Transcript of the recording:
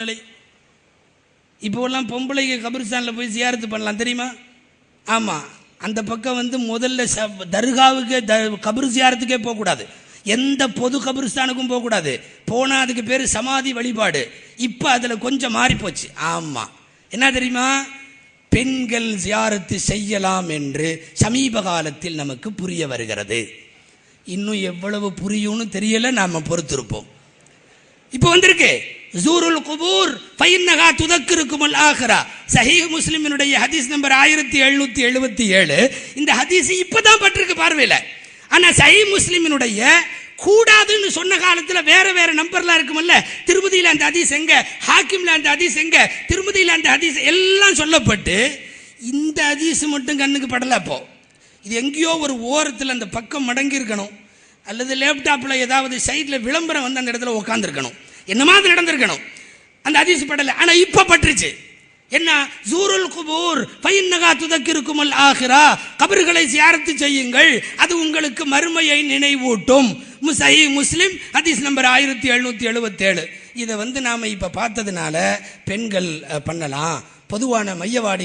நிலை இப்போல்லாம் பொம்பளைக்கு கபிரிஸ்தானில் போய் சியாரத்து பண்ணலாம் தெரியுமா? ஆமாம் அந்த பக்கம் வந்து முதல்ல ச தர்காவுக்கு த கபிர் சியாரத்துக்கே போகக்கூடாது. எந்த பொது கபிரிஸ்தானுக்கும் போகக்கூடாது. போனால் அதுக்கு பேர் சமாதி வழிபாடு. இப்போ அதில் கொஞ்சம் மாறிப்போச்சு. ஆமாம் என்ன தெரியுமா? பெண்கள் சியாரத்து செய்யலாம் என்று சமீப காலத்தில் நமக்கு புரிய வருகிறது. இன்னும் எவ்வளவு புரியும்னு தெரியலை நாம பொறுத்திருப்போம். இப்போ வந்திருக்கு. ஜூருல் குபூர் பைன்னகா துதக்கு இருக்குமல் ஆகிறா சஹீஹ் முஸ்லிமினுடைய ஹதீஸ் நம்பர் ஆயிரத்தி எழுநூத்தி எழுபத்தி ஏழு. இந்த ஹதீஸ் இப்பதான் பட்டிருக்கு பார்வையில். ஆனா சஹீஹ் முஸ்லிமினுடைய கூடாதுன்னு சொன்ன காலத்தில் வேற வேற நம்பர்லாம் இருக்குமல்ல? திருமதியில் அந்த ஹதீஸ் எங்க? ஹாக்கிம்ல அந்த ஹதீஸ் எங்க? திருமதியில் அந்த ஹதீஸ் எல்லாம் சொல்லப்பட்டு இந்த ஹதீஸ் மட்டும் கண்ணுக்கு படல அப்போ. இது எங்கேயோ ஒரு ஓரத்தில் அந்த பக்கம் மடங்கி இருக்கணும் அல்லது லேப்டாப்பில் ஏதாவது சைடில் விளம்பரம் வந்து அந்த இடத்துல உட்காந்துருக்கணும் என்ன மாதிரி நடந்திருக்கணும்? அந்த அதிசு படலை. ஆனால் இப்போ பட்டுருச்சு. என்ன? ஜூருல் குபூர் பையன்னகா துதக்கிருக்குமல் ஆகிறா கபர்களை சியாரத்து செய்யுங்கள். அது உங்களுக்கு மறுமையை நினைவூட்டும். முசை முஸ்லிம் ஹதீஸ் நம்பர் ஆயிரத்தி எழுநூத்தி எழுபத்தேழு இதை வந்து நாம் இப்போ பார்த்ததுனால பெண்கள் பண்ணலாம். பொதுவான மையவாடி